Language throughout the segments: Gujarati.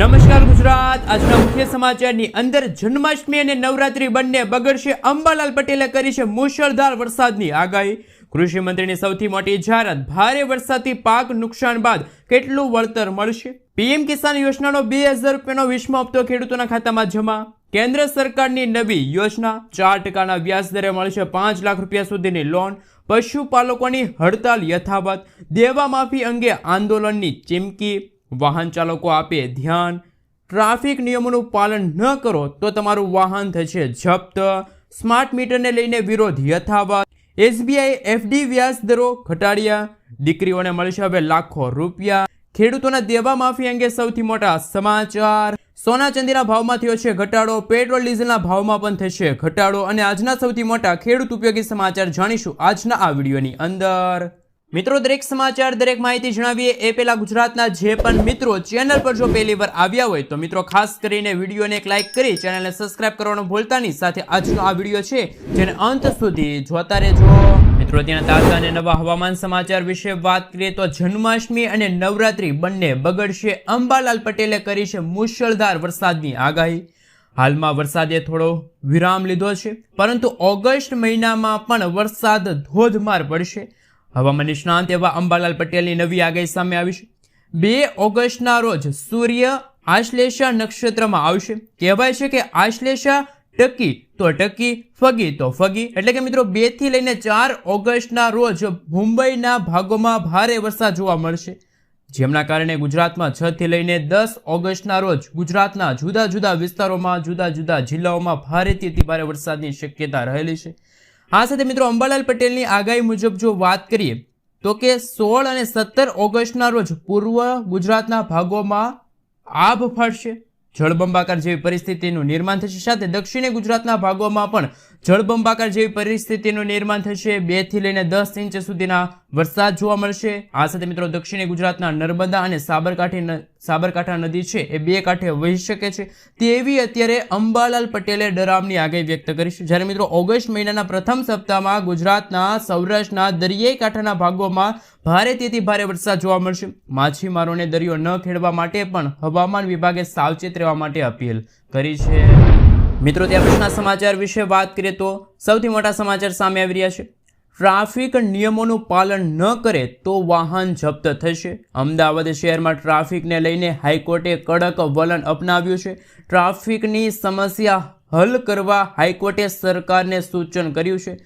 નમસ્કાર ગુજરાત. આજના મુખ્ય સમાચારની અંદર જન્માષ્ટમી અને નવરાત્રી બંને બગડશે. અંબાલાલ પટેલે કરી છે મુશળધાર વરસાદની આગાહી. કૃષિ મંત્રીની સૌથી મોટી જાહેરાત, ભારે વરસાદથી પાક નુકસાન બાદ કેટલું વળતર મળશે? પીએમ કિસાન યોજનાનો બે હજાર રૂપિયાનો વીસમો હપ્તો ખેડૂતોના ખાતામાં જમા. કેન્દ્ર સરકારની નવી યોજના, ચાર ટકાના વ્યાજ દરે મળશે પાંચ લાખ રૂપિયા સુધીની લોન. પશુપાલકોની હડતાલ યથાવત. દેવા માફી અંગે આંદોલનની ચીમકી. વાહન ચાલકો આપે ધ્યાન. ટ્રાફિક નિયમોનું પાલન ન કરો તો તમારું વાહન થશે જપ્ત. સ્માર્ટ મીટરને લઈને વિરોધ યથાવત. એસબીઆઈ એફડી વ્યાજ દરો ઘટાડ્યા. દીકરીઓને મળશે હવે લાખો રૂપિયા. ખેડૂતોના દેવા માફી અંગે સૌથી મોટા સમાચાર. સોના ચાંદીના ભાવમાં થયો છે ઘટાડો. પેટ્રોલ, ડીઝલના ભાવમાં પણ થશે ઘટાડો. અને આજના સૌથી મોટા ખેડૂત ઉપયોગી સમાચાર જાણીશું આજના આ વિડીયોની અંદર. મિત્રો, દરેક સમાચાર, દરેક માહિતી જણાવીએ એ પહેલા ગુજરાતના જે પણ મિત્રો ચેનલ પર જો પહેલી વાર આવ્યા હોય તો મિત્રો, ખાસ કરીને વિડીયોને એક લાઇક કરી ચેનલને સબસ્ક્રાઇબ કરવાનું ભૂલતા નહીં. સાથે આજનો આ વીડિયો છે, જેને અંત સુધી જોતા રહેજો. મિત્રો ત્યાં તાજા નવા હવામાન સમાચાર વિશે વાત કરીએ તો જન્માષ્ટમી અને નવરાત્રી બંને બગડશે. અંબાલાલ પટેલે કરી મુશળધાર વરસાદની આગાહી. હાલમાં વરસાદે થોડો વિરામ લીધો છે, પરંતુ ઓગસ્ટ મહિનામાં પણ વરસાદ ધોધમાર પડશે. હવામાન નિષ્ણાંત એવા અંબાલાલ પટેલની નવી આગાહી સામે આવી છે. બે ઓગસ્ટના રોજ સૂર્ય આશ્લેષા નક્ષત્રમાં આવશે. કહેવાય છે કે આશ્લેષા ટકી તો ટકી, ફગી તો ફગી. એટલે કે મિત્રો, બેથી લઈને ચાર ઓગસ્ટના રોજ મુંબઈના ભાગોમાં ભારે વરસાદ જોવા મળશે. જેમના કારણે ગુજરાતમાં છ થી લઈને દસ ઓગસ્ટના રોજ ગુજરાતના જુદા જુદા વિસ્તારોમાં, જુદા જુદા જિલ્લાઓમાં ભારેથી અતિ ભારે વરસાદની શક્યતા રહેલી છે. આ સાથે મિત્રો, અંબાલાલ પટેલની આગાહી મુજબ જો વાત કરીએ, તો કે સોળ અને સત્તર ઓગસ્ટના રોજ પૂર્વ ગુજરાતના ભાગોમાં આભ ફાટશે. જળબંબાકાર જેવી પરિસ્થિતિનું નિર્માણ થશે. સાથે દક્ષિણી ગુજરાતના ભાગોમાં પણ જળબંબાકાર જેવી પરિસ્થિતિનું નિર્માણ થશે. બેથી લઈને દસ ઇંચ સુધીના વરસાદ જોવા મળશે. આ સાથે મિત્રો દક્ષિણી ગુજરાતના નર્મદા અને સાબરકાંઠી સાબરકાંઠા નદી છે, એ બે કાંઠે વહી શકે છે. તેવી અત્યારે અંબાલાલ પટેલે ડરામની આગાહી વ્યક્ત કરી છે. જ્યારે મિત્રો ઓગસ્ટ મહિનાના પ્રથમ સપ્તાહમાં ગુજરાતના સૌરાષ્ટ્રના દરિયાઈ કાંઠાના ભાગોમાં ભારે તેથી ભારે વરસાદ જોવા મળશે. માછીમારોને દરિયો ન ખેડવા માટે પણ હવામાન વિભાગે સાવચેત રહેવા માટે અપીલ કરી છે. મિત્રો ત્યાં પછીના સમાચાર વિશે વાત કરીએ તો સૌથી મોટા સમાચાર સામે આવી રહ્યા છે. ટ્રાફિક નિયમોનું પાલન ન કરે તો વાહન જપ્ત થશે. અમદાવાદ શહેરમાં ટ્રાફિકને લઈને હાઈકોર્ટે કડક વલણ અપનાવ્યું છે. ટ્રાફિકની સમસ્યા હલ કરવા હાઈકોર્ટે સરકારને સૂચન કર્યું છે.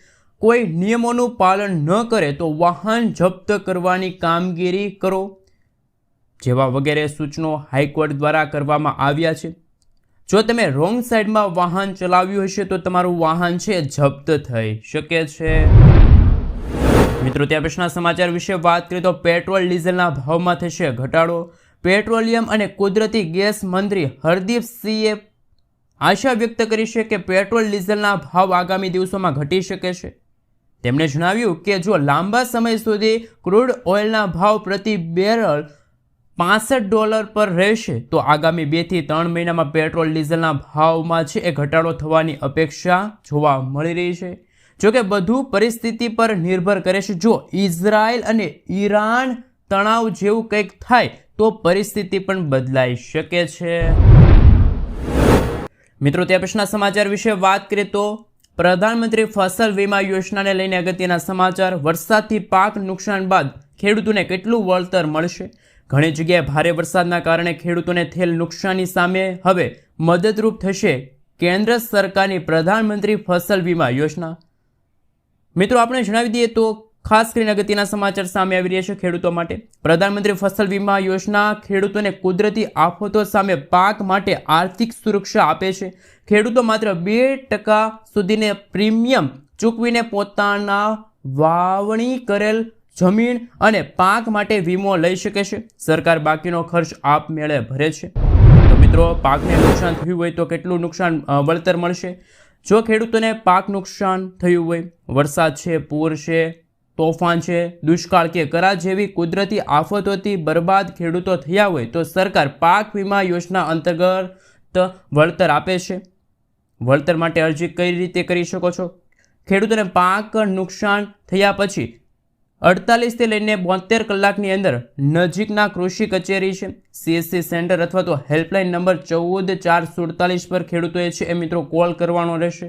કોઈ નિયમોનું પાલન ન કરે તો વાહન જપ્ત કરવાની કામગીરી કરો જેવા વગેરે સૂચનો હાઈકોર્ટ દ્વારા કરવામાં આવ્યા છે. જો તમે રોંગ સાઈડમાં વાહન ચલાવ્યું હશે, તો તમારું વાહન છે જપ્ત થઈ શકે છે. મિત્રો, ત્યાં પછીના સમાચાર વિશે વાત કરીએ તો પેટ્રોલ ડીઝલના ભાવમાં થશે ઘટાડો. પેટ્રોલિયમ અને કુદરતી ગેસ મંત્રી હરદીપસિંહે આશા વ્યક્ત કરી છે કે પેટ્રોલ ડીઝલના ભાવ આગામી દિવસોમાં ઘટી શકે છે. તેમણે જણાવ્યું કે જો લાંબા સમય સુધી ક્રૂડ ઓઇલના ભાવ પ્રતિ બેરલ પાસઠ ડોલર પર રહેશે. તો આગામી બેથી ત્રણ મહિનામાં પેટ્રોલ, ડીઝલના ભાવમાં છે એ ઘટાડો થવાની અપેક્ષા જોવા મળી રહી છે. જોકે બધું પરિસ્થિતિ પર નિર્ભર કરે છે. જો ઇઝરાયલ અને ઈરાન તણાવ જેવું કંઈક થાય, તો પરિસ્થિતિ પણ બદલાઈ શકે છે. મિત્રો, તે પછીના સમાચાર વિશે વાત કરીએ તો પ્રધાનમંત્રી ફસલ વીમા યોજનાને લઈને અગત્યના સમાચાર. વરસાદથી પાક નુકસાન બાદ ખેડૂતોને કેટલું વળતર મળશે? ઘણી જગ્યાએ ભારે વરસાદના કારણે ખેડૂતોને થયેલ નુકસાની સામે હવે મદદરૂપ થશે કેન્દ્ર સરકારની પ્રધાનમંત્રી ફસલ વીમા યોજના. મિત્રો, આપણે જણાવી દઈએ તો ખાસ કરીને અગત્યના સમાચાર સામે આવી રહ્યા છે ખેડૂતો માટે. પ્રધાનમંત્રી ફસલ વીમા યોજના ખેડૂતોને કુદરતી આફતો સામે પાક માટે આર્થિક સુરક્ષા આપે છે. ખેડૂતો માત્ર બે ટકા સુધીને પ્રીમિયમ ચૂકવીને પોતાના વાવણી કરેલ જમીન અને પાક માટે વીમો લઈ શકે છે. સરકાર બાકીનો ખર્ચ આપમેળે ભરે છે. તો મિત્રો, પાકને નુકસાન થયું હોય તો કેટલું નુકસાન વળતર મળશે? જો ખેડૂતોને પાક નુકસાન થયું હોય, વરસાદ છે, પૂર છે, તોફાન છે, દુષ્કાળ કે કરા જેવી કુદરતી આફતોથી બરબાદ ખેડૂતો થયા હોય, તો સરકાર પાક વીમા યોજના અંતર્ગત વળતર આપે છે. વળતર માટે અરજી કઈ રીતે કરી શકો છો? ખેડૂતોને પાક નુકસાન થયા પછી અડતાલીસથી લઈને બોતેર કલાકની અંદર નજીકના કૃષિ કચેરી છે. સીએસસી સેન્ટર અથવા તો હેલ્પલાઇન નંબર ચૌદ ચાર સુડતાલીસ પર ખેડૂતોએ છે એ મિત્રો કોલ કરવાનો રહેશે.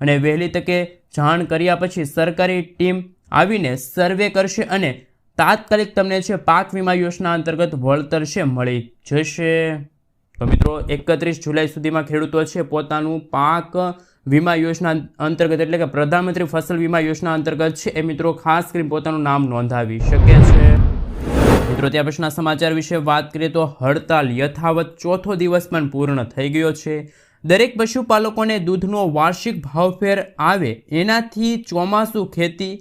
અને વહેલી તકે જાણ કર્યા પછી સરકારી ટીમ આવીને સર્વે કરશે અને તાત્કાલિક તમને છે પાક વીમા યોજના અંતર્ગત વળતર છે મળી જશે. તો મિત્રો, એકત્રીસ જુલાઈ સુધીમાં ખેડૂતો છે પોતાનું પાક વીમા યોજના અંતર્ગત એટલે કે પ્રધાનમંત્રી ફસલ વીમા યોજના અંતર્ગત છે, એ મિત્રો ખાસ કરીને પોતાનું નામ નોંધાવી શકે છે. મિત્રો ત્યાં પછીના સમાચાર વિશે વાત કરીએ તો હડતાલ યથાવત ચોથો દિવસ પણ પૂર્ણ થઈ ગયો છે. દરેક પશુપાલકોને દૂધનો વાર્ષિક ભાવફેર આવે એનાથી ચોમાસું ખેતી,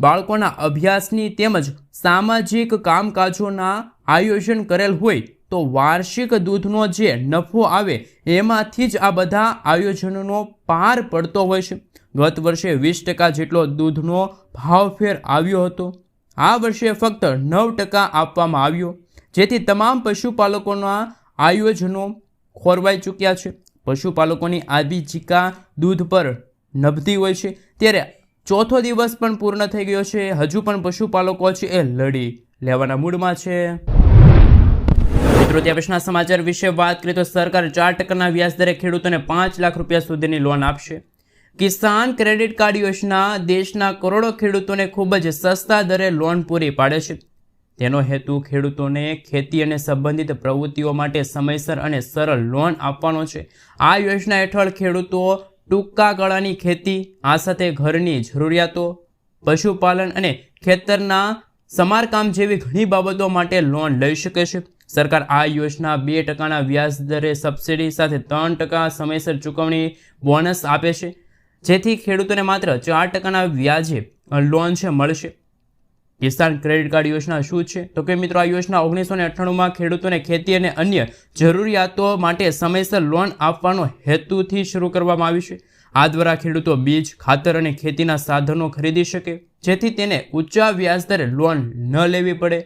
બાળકોના અભ્યાસની તેમજ સામાજિક કામકાજોના આયોજન કરેલ હોય તો વાર્ષિક દૂધનો જે નફો આવે, એમાંથી જ આ બધા આયોજનોનો પાર પડતો હોય છે. ગત વર્ષે વીસ ટકા જેટલો દૂધનો ભાવફેર આવ્યો હતો. આ વર્ષે ફક્ત નવ ટકા આપવામાં આવ્યો. જેથી તમામ પશુપાલકોના આયોજનો ખોરવાઈ ચૂક્યા છે. પશુપાલકોની આજીવિકા દૂધ પર નભતી હોય છે. ત્યારે ચોથો દિવસ પણ પૂર્ણ થઈ ગયો છે. હજુ પણ પશુપાલકો છે એ લડી લેવાના મૂડમાં છે. મિત્રો ત્યાં સમાચાર વિશે વાત કરીએ તો સરકાર ચાર ટકાના વ્યાજ દરે ખેડૂતોને પાંચ લાખ રૂપિયા સુધીની લોન આપશે. કિસાન ક્રેડિટ કાર્ડ યોજના દેશના કરોડો ખેડૂતોને ખૂબ જ સસ્તા દરે લોન પૂરી પાડે છે. તેનો હેતુ ખેડૂતોને ખેતી અને સંબંધિત પ્રવૃત્તિઓ માટે સમયસર અને સરળ લોન આપવાનો છે. આ યોજના હેઠળ ખેડૂતો ટૂંકા ગાળાની ખેતી, આ સાથે ઘરની જરૂરિયાતો, પશુપાલન અને ખેતરના સમારકામ જેવી ઘણી બાબતો માટે લોન લઈ શકે છે. સરકાર આ યોજના બે ટકાના વ્યાજ દરે સબસિડી સાથે ત્રણ ટકા સમયસર ચૂકવણી બોનસ આપે છે. જેથી ખેડૂતોને માત્ર ચાર ટકાના વ્યાજે લોન છે, મળશે. કિસાન ક્રેડિટ કાર્ડ યોજના શું છે? તો કે મિત્રો, આ યોજના ઓગણીસો ને અઠ્ઠાણુંમાં ખેડૂતોને ખેતી અને અન્ય જરૂરિયાતો માટે સમયસર લોન આપવાનો હેતુથી શરૂ કરવામાં આવી છે. આ દ્વારા ખેડૂતો બીજ, ખાતર અને ખેતીના સાધનો ખરીદી શકે. જેથી તેને ઊંચા વ્યાજ દરે લોન ન લેવી પડે.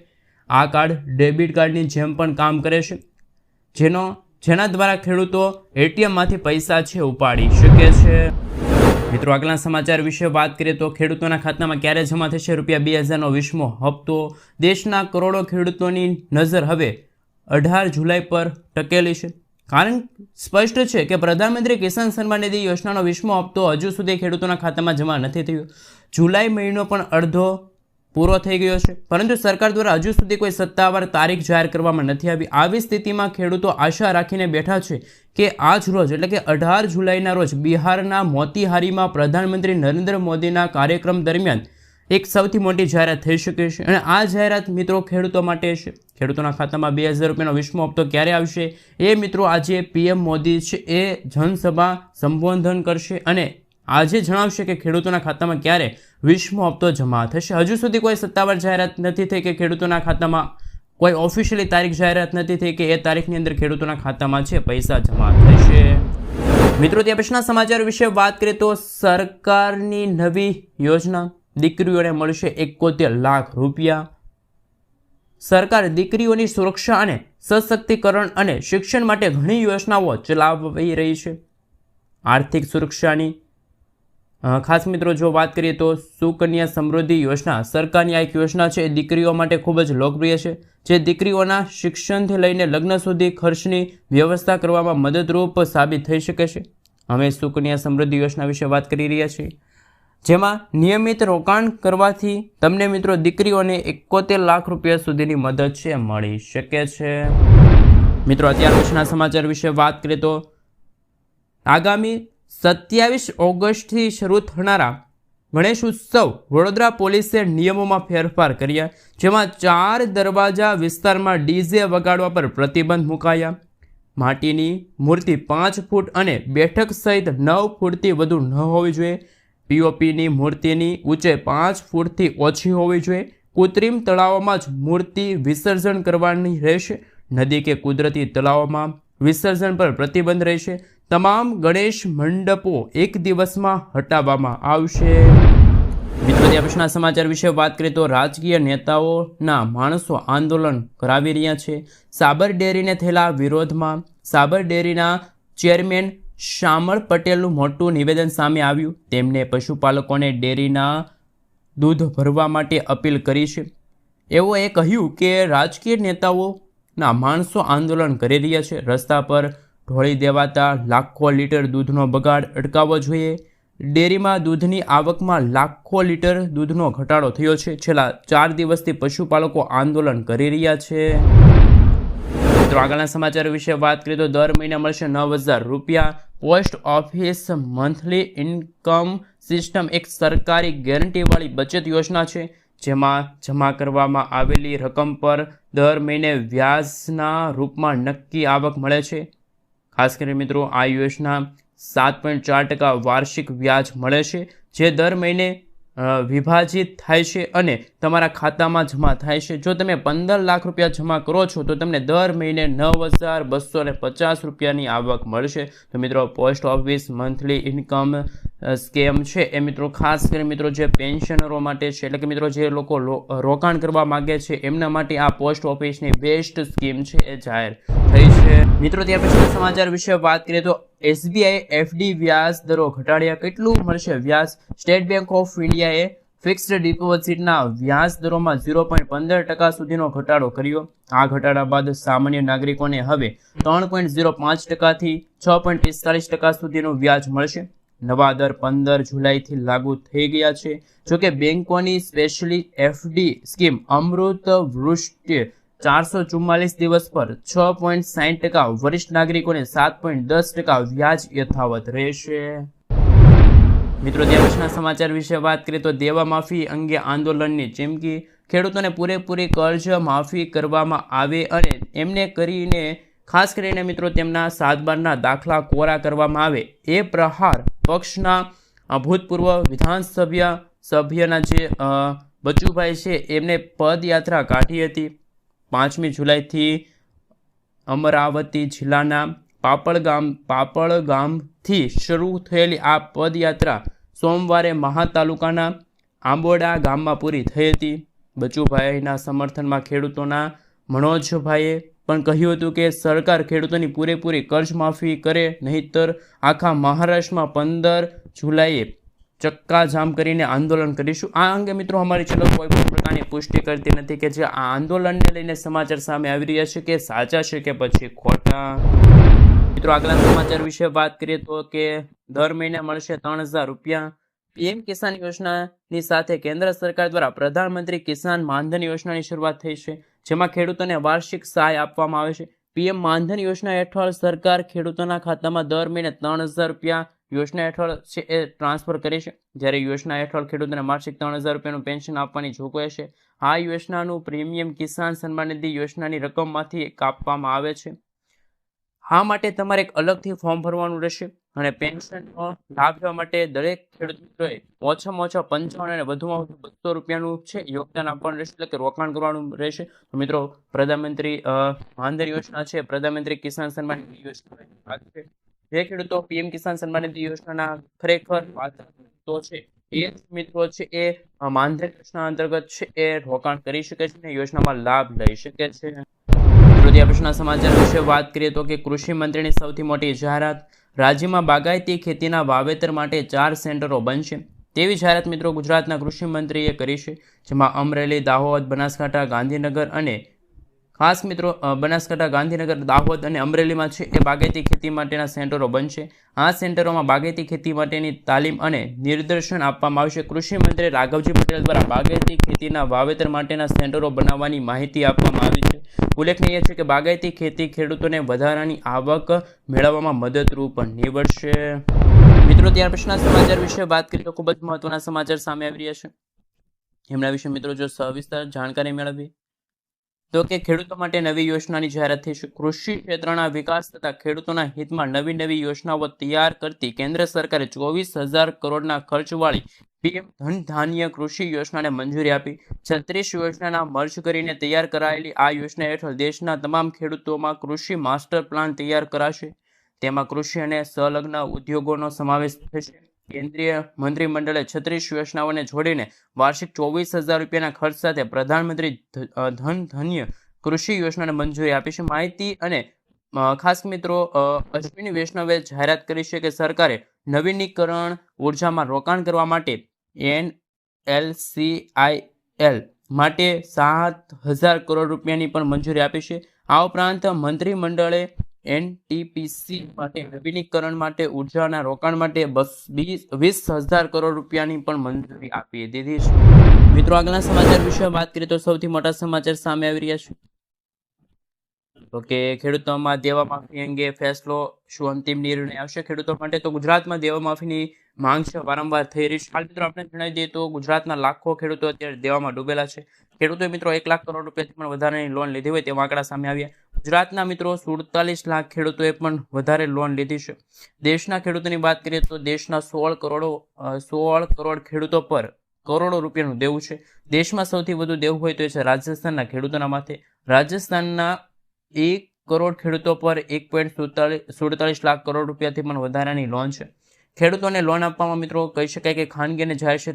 આ કાર્ડ ડેબિટ કાર્ડની જેમ પણ કામ કરે છે. જેનો, જેના દ્વારા ખેડૂતો એટીએમમાંથી પૈસા છે ઉપાડી શકે છે. મિત્રો, આગલા સમાચાર વિશે વાત કરીએ તો ખેડૂતોના ખાતામાં ક્યારે જમા થશે રૂપિયા બે હજારનો વીસમો હપ્તો? દેશના કરોડો ખેડૂતોની નજર હવે અઢાર જુલાઈ પર ટકેલી છે. કારણ સ્પષ્ટ છે કે પ્રધાનમંત્રી કિસાન સન્માન નિધિ યોજનાનો વીસમો હપ્તો હજુ સુધી ખેડૂતોના ખાતામાં જમા નથી થયો. જુલાઈ મહિનો પણ અડધો પૂરો થઈ ગયો છે. પરંતુ સરકાર દ્વારા હજુ સુધી કોઈ સત્તાવાર તારીખ જાહેર કરવામાં નથી આવી. આવી સ્થિતિમાં ખેડૂતો આશા રાખીને બેઠા છે કે આજ રોજ, એટલે કે અઢાર જુલાઈના રોજ, બિહારના મોતીહારીમાં પ્રધાનમંત્રી નરેન્દ્ર મોદીના કાર્યક્રમ દરમિયાન એક સૌથી મોટી જાહેરાત થઈ શકે છે. અને આ જાહેરાત મિત્રો ખેડૂતો માટે છે. ખેડૂતોના ખાતામાં બે હજાર રૂપિયાનો વીસમો હપ્તો ક્યારે આવશે? એ મિત્રો આજે પીએમ મોદી છે. એ જનસભા સંબોધન કરશે અને આજે જણાવશે કે ખેડૂતોના ખાતામાં ક્યારે વીસમો હપ્તો જમા થશે. હજુ સુધી કોઈ સત્તાવાર જાહેરાત નથી થઈ કે ખેડૂતોના ખાતામાં કોઈ ઓફિશિયલી તારીખ જાહેરાત નથી થઈ કે એ તારીખની અંદર ખેડૂતોના ખાતામાં છે પૈસા જમા થશે. મિત્રો, ત્યાં પછીના સમાચાર વિશે વાત કરીએ તો સરકારની નવી યોજના દીકરીઓને મળશે એકોતેર લાખ રૂપિયા. સરકાર દીકરીઓની સુરક્ષા અને સશક્તિકરણ અને શિક્ષણ માટે ઘણી યોજનાઓ ચલાવી રહી છે. આર્થિક સુરક્ષાની ખાસ મિત્રો જો વાત કરીએ તો સુકન્યા સમૃદ્ધિ યોજના સરકારની આ એક યોજના છે. એ દીકરીઓ માટે ખૂબ જ લોકપ્રિય છે. જે દીકરીઓના શિક્ષણથી લઈને લગ્ન સુધી ખર્ચની વ્યવસ્થા કરવામાં મદદરૂપ સાબિત થઈ શકે છે. અમે સુકન્યા સમૃદ્ધિ યોજના વિશે વાત કરી રહ્યા છીએ. જેમાં નિયમિત રોકાણ કરવાથી તમને મિત્રો દીકરીઓને એકોતેર લાખ રૂપિયા સુધીની મદદ છે, મળી શકે છે. મિત્રો, અત્યાર પછીના સમાચાર વિશે વાત કરીએ તો આગામી સત્યાવીસ ઓગસ્ટથી શરૂ થનારા ગણેશ ઉત્સવ વડોદરા પોલીસે નિયમોમાં ફેરફાર કર્યા, જેમાં ચાર દરવાજા વિસ્તારમાં ડીજે વગાડવા પર પ્રતિબંધ મુકાયા. માટીની મૂર્તિ પાંચ ફૂટ અને બેઠક સહિત નવ ફૂટથી વધુ ન હોવી જોઈએ. પીઓપીની મૂર્તિની ઊંચાઈ પાંચ ફૂટથી ઓછી હોવી જોઈએ. કૃત્રિમ તળાવોમાં જ મૂર્તિ વિસર્જન કરવાની રહેશે. નદી કે કુદરતી તળાવોમાં વિસર્જન પર પ્રતિબંધ રહેશે. તમામ ગણેશ મંડપો એક દિવસમાં હટાવવામાં આવશે. મિત્રો ત્યાં પછીના સમાચાર વિશે વાત કરીએ તો રાજકીય નેતાઓના માણસો આંદોલન કરાવી રહ્યા છે. સાબર ડેરીને થયેલા વિરોધમાં સાબર ડેરીના ચેરમેન શામળ પટેલનું મોટું નિવેદન સામે આવ્યું. તેમને પશુપાલકોને ડેરીના દૂધ ભરવા માટે અપીલ કરી છે. એવો એ કહ્યું કે રાજકીય નેતાઓના માણસો આંદોલન કરી રહ્યા છે. રસ્તા પર ઢોળી દેવાતા લાખો લીટર દૂધનો બગાડ અટકાવવો જોઈએ. ડેરીમાં દૂધની આવકમાં લાખો લીટર દૂધનો ઘટાડો થયો છે. છેલ્લા ચાર દિવસથી પશુપાલકો આંદોલન કરી રહ્યા છે. મિત્રો, આગળના સમાચાર વિશે વાત કરીએ તો દર મહિને મળશે નવ હજાર રૂપિયા. Post office monthly income system એક સરકારી ગેરંટીવાળી બચત યોજના છે. જેમાં જમા કરવામાં આવેલી રકમ પર દર મહિને વ્યાજના રૂપમાં નક્કી આવક મળે છે. ખાસ કરીને મિત્રો, આ યોજના સાત પોઈન્ટ ચાર ટકા વાર્ષિક વ્યાજ મળે છે, જે દર મહિને વિભાજિત થાય છે અને તમારા ખાતામાં જમા થાય છે. જો તમે પંદર લાખ રૂપિયા જમા કરો છો, તો તમને દર મહિને નવ હજાર બસો ને પચાસ રૂપિયાની આવક મળશે. તો મિત્રો, post office monthly income scheme છે. એ મિત્રો, ખાસ કરીને મિત્રો, જે પેન્શનરો માટે છે, એટલે કે મિત્રો, જે લોકો રોકાણ કરવા માગે છે, એમના માટે આ પોસ્ટ ઓફિસની બેસ્ટ સ્કીમ છે, એ જાહેર થઈ છે. મિત્રો, ત્યાર પછી સમાચાર વિશે વાત કરીએ તો એસબીઆઈ, એફડી, વ્યાજ દરો ઘટાડ્યા કેટલું મળશે? વ્યાજ સ્ટેટ બેંક ઓફ ઇન્ડિયાએ ફિક્સ્ડ ડિપોઝિટના વ્યાજ દરોમાં ઝીરો પોઈન્ટ પંદર ટકા સુધીનો ઘટાડો કર્યો. આ ઘટાડા બાદ સામાન્ય નાગરિકોને હવે ત્રણ પોઈન્ટ ઝીરો પાંચ ટકાથી છ પોઈન્ટ પિસ્તાલીસ ટકા સુધીનું વ્યાજ મળશે. નવા દર પંદર જુલાઈથી લાગુ થઈ ગયા છે. જોકે બેંકોની specially FD scheme Amrit Vrishti ચારસો ચુમ્માલીસ દિવસ પર છ પોઈન્ટ સાઠ ટકા વરિષ્ઠ નાગરિકોને સાત પોઈન્ટ દસ ટકા વ્યાજ યથાવત રહેશે. મિત્રો પછીના સમાચાર વિશે વાત કરીએ તો દેવા માફી અંગે આંદોલનની ચીમકી. ખેડૂતોને પૂરેપૂરી કર્જ માફી કરવામાં આવે અને એમને કરીને, ખાસ કરીને મિત્રો, તેમના સાતબારના દાખલા કોરા કરવામાં આવે એ પ્રહાર પક્ષના અભૂતપૂર્વ ભૂતપૂર્વ વિધાનસભ્ય સભ્યના જે બચુભાઈ છે, એમને પદયાત્રા કાઢી હતી. પાંચમી જુલાઈથી અમરાવતી જિલ્લાના પાપડ ગામ પાપડ ગામથી શરૂ થયેલી આ પદયાત્રા સોમવારે મહા તાલુકાના આંબોડા ગામમાં પૂરી થઈ હતી. બચુભાઈના સમર્થનમાં ખેડૂતોના મનોજભાઈએ પણ કહ્યું હતું કે સરકાર ખેડૂતોની પૂરેપૂરી કર્જમાફી કરે, નહીંતર આખા મહારાષ્ટ્રમાં પંદર જુલાઈએ ચક્કાજામ કરીને આંદોલન કરીશું. આ અંગે મિત્રો અમારી ચેનલ કોઈ પણ પ્રકારની પુષ્ટિ કરતી નથી કે જે આ આંદોલનને લઈને સમાચાર સામે આવી રહ્યા છે કે સાચા છે કે પછી ખોટા. મિત્રો આગલા સમાચાર વિશે વાત કરીએ તો કે દર મહિને મળશે ત્રણ હજાર રૂપિયા પીએમ કિસાન યોજનાની સાથે કેન્દ્ર સરકાર દ્વારા પ્રધાનમંત્રી કિસાન માનધન યોજનાની શરૂઆત થઈ છે, જેમાં ખેડૂતોને વાર્ષિક સહાય આપવામાં આવે છે. પીએમ માનધન યોજના હેઠળ સરકાર ખેડૂતોના ખાતામાં દર મહિને ત્રણ હજાર રૂપિયા યોજના હેઠળ છે એ ટ્રાન્સફર કરે છે. જ્યારે યોજના હેઠળ ખેડૂતોને માસિક ત્રણ હજાર રૂપિયાનું પેન્શન આપવાની જોગવાઈ છે. આ યોજનાનું પ્રીમિયમ કિસાન સન્માન નિધિ યોજનાની રકમમાંથી કાપવામાં આવે છે. આ માટે તમારે એક અલગથી ફોર્મ ભરવાનું રહેશે અને પેન્શનનો લાભ લેવા માટે દરેક ખેડૂત મિત્રોએ ઓછામાં ઓછા પંચાવન અને વધુમાં વધુ બસો રૂપિયાનું છે યોગદાન આપવાનું રહેશે, એટલે કે રોકાણ કરવાનું રહેશે. મિત્રો, પ્રધાનમંત્રી માનધન યોજના છે, પ્રધાનમંત્રી કિસાન સન્માન યોજના છે. જે ખેડૂતો પીએમ કિસાન સન્માન નિધિ યોજનાના ખરેખર તો છે. એ મિત્રો છે, એ માનધન યોજના અંતર્ગત છે, એ રોકાણ કરી શકે છે અને યોજનામાં લાભ લઈ શકે છે. સમાચાર વિશે વાત કરીએ તો કે કૃષિ મંત્રીની સૌથી મોટી જાહેરાત, રાજ્યમાં બાગાયતી ખેતીના વાવેતર માટે ચાર સેન્ટરો બનશે. તેવી જાહેરાત મિત્રો ગુજરાતના કૃષિ કરી છે, જેમાં અમરેલી, દાહોદ, બનાસકાંઠા, ગાંધીનગર અને ખાસ મિત્રો બનાસકાંઠા ગાંધીનગર, દાહોદ અને અમરેલીમાં છે એ બાગાયતી ખેતી માટેના સેન્ટરો બનશે. આ સેન્ટરોમાં બાગાયતી ખેતી માટેની તાલીમ અને નિર્દેશન આપવામાં આવશે. કૃષિ મંત્રી રાઘવજી પટેલ દ્વારા બાગાયતી ખેતીના વાવેતર માટેના સેન્ટરો બનાવવાની માહિતી આપવામાં આવી છે. ઉલ્લેખનીય છે કે બાગાયતી ખેતી ખેડૂતોને વધારાની આવક મેળવવામાં મદદરૂપ નીવડશે. મિત્રો, ત્યાર પછીના સમાચાર વિશે વાત કરીએ તો ખૂબ જ મહત્વના સમાચાર સામે આવી રહ્યા છે. એમના વિશે મિત્રો, જો સવિસ્તાર જાણકારી મેળવી તો કે ખેડૂતો માટે નવી યોજનાની જાહેરાત થઈ છે કૃષિ ક્ષેત્રના વિકાસ તથા ખેડૂતોના હિતમાં નવી નવી યોજનાઓ તૈયાર કરતી કેન્દ્ર સરકારે ચોવીસ હજાર કરોડના ખર્ચવાળી પીએમ ધન ધાન્ય કૃષિ યોજનાને મંજૂરી આપી. છત્રીસ યોજનાના મર્જ કરીને તૈયાર કરાયેલી આ યોજના હેઠળ દેશના તમામ ખેડૂતોમાં કૃષિ માસ્ટર પ્લાન તૈયાર કરાશે. તેમાં કૃષિ અને સંલગ્ન ઉદ્યોગોનો સમાવેશ થશે. કેન્દ્રીય મંત્રીમંડળે છત્રીસ યોજનાઓને જોડીને વાર્ષિક ચોવીસ હજાર રૂપિયાના ખર્ચ સાથે પ્રધાનમંત્રી ધન ધન્ય કૃષિ યોજનાને મંજૂરી આપી છે. માહિતી અને ખાસ મિત્રો અશ્વિની વૈષ્ણવે જાહેરાત કરી છે કે સરકારે નવીનીકરણ ઉર્જામાં રોકાણ કરવા માટે N L C I L માટે સાત હજાર કરોડ રૂપિયાની પણ મંજૂરી આપી છે. આ ઉપરાંત મંત્રીમંડળે એનટીપીસી માટે નવીનીકરણ માટે, ઉર્જાના રોકાણ માટે બસ વીસ હજાર કરોડ રૂપિયાની પણ મંજૂરી આપી દીધી છે. મિત્રો, આગળના સમાચાર વિશે વાત કરીએ તો સૌથી મોટા સમાચાર સામે આવી રહ્યા છે. તો ખેડૂતોમાં દેવા માફી અંગે ફેસલો શું અંતિમ નિર્ણય આવશે ખેડૂતો માટે? તો ગુજરાતમાં દેવા માફીની માંગ છે, વારંવાર થઈ રહી છે. હાલ મિત્રો, આપણે જણાવી દઈએ તો ગુજરાતના લાખો ખેડૂતો અત્યારે દેવામાં ડૂબેલા છે. ખેડૂતોએ મિત્રો એક લાખ કરોડ રૂપિયાથી પણ વધારાની લોન લીધી હોય તેવા આંકડા સામે આવ્યા. ગુજરાતના મિત્રો સુડતાલીસ લાખ ખેડૂતોએ પણ વધારે લોન લીધી છે. દેશના ખેડૂતોની વાત કરીએ તો દેશના સોળ કરોડો સોળ કરોડ ખેડૂતો પર કરોડો રૂપિયાનું દેવું છે. દેશમાં સૌથી વધુ દેવું હોય તો એ છે રાજસ્થાનના ખેડૂતોના માથે. રાજસ્થાનના એક કરોડ ખેડૂતો પર એક પોઈન્ટ સુડતાલીસ લાખ કરોડ રૂપિયાથી પણ વધારાની લોન છે. ખેડૂતોને લોન આપવામાં મિત્રો કહી શકાય કે ખાનગી અને જાહેર ક્ષેત્ર